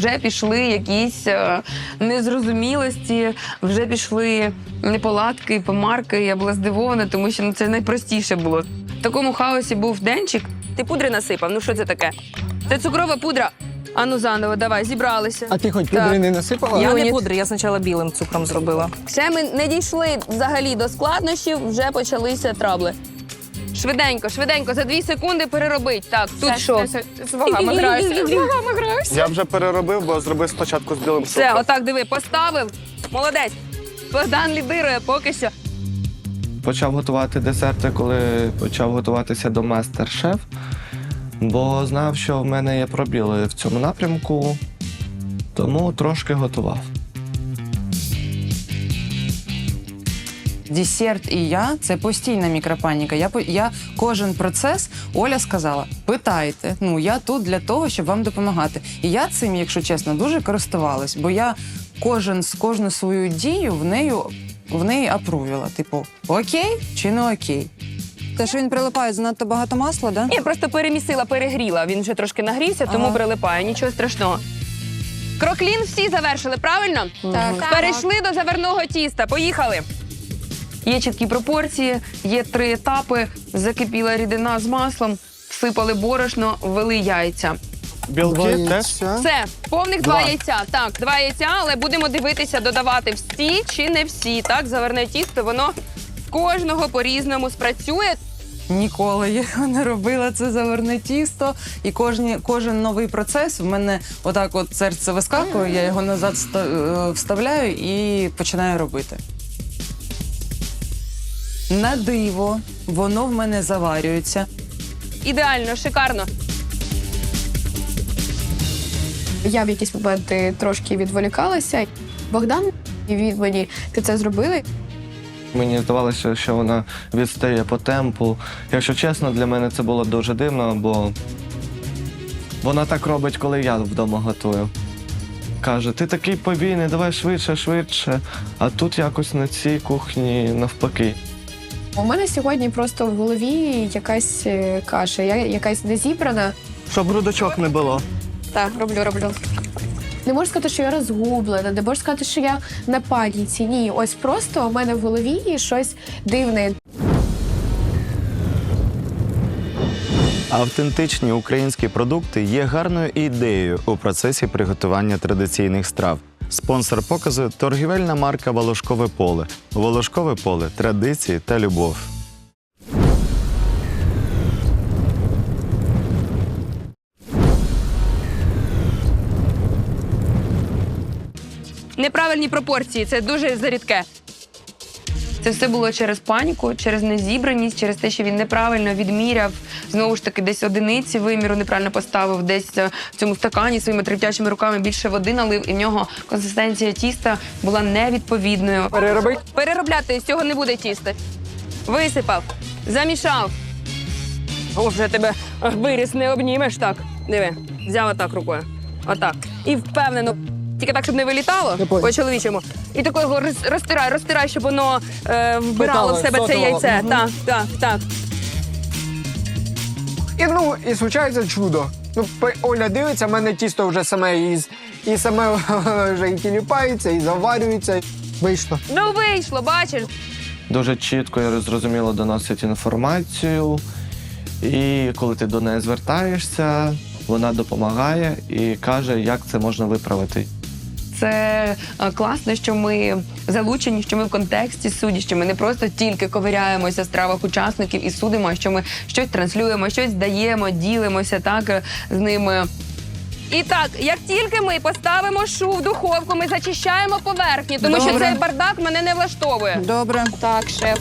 вже пішли якісь е, незрозумілості, вже пішли неполадки, помарки. Я була здивована, тому що ну, це найпростіше було. В такому хаосі був денчик. Ти пудри насипав. Ну що це таке? Це цукрова пудра. Ану заново, давай, зібралися. А ти хоч Так. пудри не насипала? Я не пудри, я спочатку білим цукром зробила. Ще ми не дійшли взагалі до складнощів, вже почалися трабли. Швиденько, швиденько, за дві секунди переробить. Так, тут що? З вагами граюся. З вагами граюся. Я вже переробив, бо зробив спочатку з білим Все, цукром. отак диви, поставив. Молодець. Богдан лідирує поки що. Почав готувати десерти, коли почав готуватися до мастер-шеф, бо знав, що в мене є пробіли в цьому напрямку, тому трошки готував. Десерт і я це постійна мікропаніка. Я по- я кожен процес Оля сказала: питайте. Ну я тут для того, щоб вам допомагати. І я цим, якщо чесно, дуже користувалась, бо я кожен з кожну свою дію в нею в неї апрувіла. Типу, окей чи не окей. Те, що він прилипає занадто багато масла, да? Ні, просто перемісила, перегріла. Він вже трошки нагрівся, тому Ага. прилипає. Нічого страшного. Кроклін всі завершили, правильно? Так. Перейшли до заверного тіста. Поїхали. Є чіткі пропорції, є три етапи. Закипіла рідина з маслом, всипали борошно, ввели яйця. Білки теж. Все, повних два, Два. яйця. Так, два яйця, але будемо дивитися, додавати всі чи не всі. Так, заверне тісто, воно кожного по-різному спрацює. Ніколи я не робила це заверне тісто. І кожні, кожен новий процес в мене отак от серце вискакує, я його назад ста- е, вставляю і починаю робити. На диво, воно в мене заварюється. Ідеально, шикарно. Я в якісь моменти трошки відволікалася. Богдан і він мені ти це зробили. Мені здавалося, що вона відстає по темпу. Якщо чесно, для мене це було дуже дивно, бо вона так робить, коли я вдома готую. Каже, ти такий повільний, давай швидше, швидше. А тут якось на цій кухні навпаки. У мене сьогодні просто в голові якась е, каша, я якась незібрана. Щоб грудочок не було. Так, роблю, роблю. Не можу сказати, що я розгублена, не можу сказати, що я на паніці. Ні, ось просто у мене в голові щось дивне. Автентичні українські продукти є гарною ідеєю у процесі приготування традиційних страв. Спонсор показу торгівельна марка Волошкове поле. Волошкове поле традиції та любов. Неправильні пропорції це дуже зарідке. Це все було через паніку, через незібраність, через те, що він неправильно відміряв. Знову ж таки, десь одиниці виміру неправильно поставив, десь е, в цьому стакані своїми тремтячими руками більше води налив, і в нього консистенція тіста була невідповідною. Переробить? Переробляти з цього не буде тіста. Висипав, замішав. О, вже тебе виріс не обнімеш так. Диви, взяв отак рукою. Отак. І впевнено. Тільки так, щоб не вилітало Я понял. по чоловічому. І такого його роз- розтирай, розтирай, щоб воно е, вбирало в Питало, себе це сотувало. яйце. Мгм. Так, так, так. І ну, і случається чудо. Ну, пе- Оля дивиться, в мене тісто вже саме із, і саме вже і тіліпається, і заварюється. Вийшло. Ну вийшло, бачиш. Дуже чітко і зрозуміло доносить інформацію. І коли ти до неї звертаєшся, вона допомагає і каже, як це можна виправити. Це е, класно, що ми залучені, що ми в контексті судді, що ми не просто тільки ковиряємося в стравах учасників і судимо, а що ми щось транслюємо, щось даємо, ділимося так е, з ними. І так, як тільки ми поставимо шу в духовку, ми зачищаємо поверхні, тому що цей бардак мене не влаштовує. Добре. Так, шеф.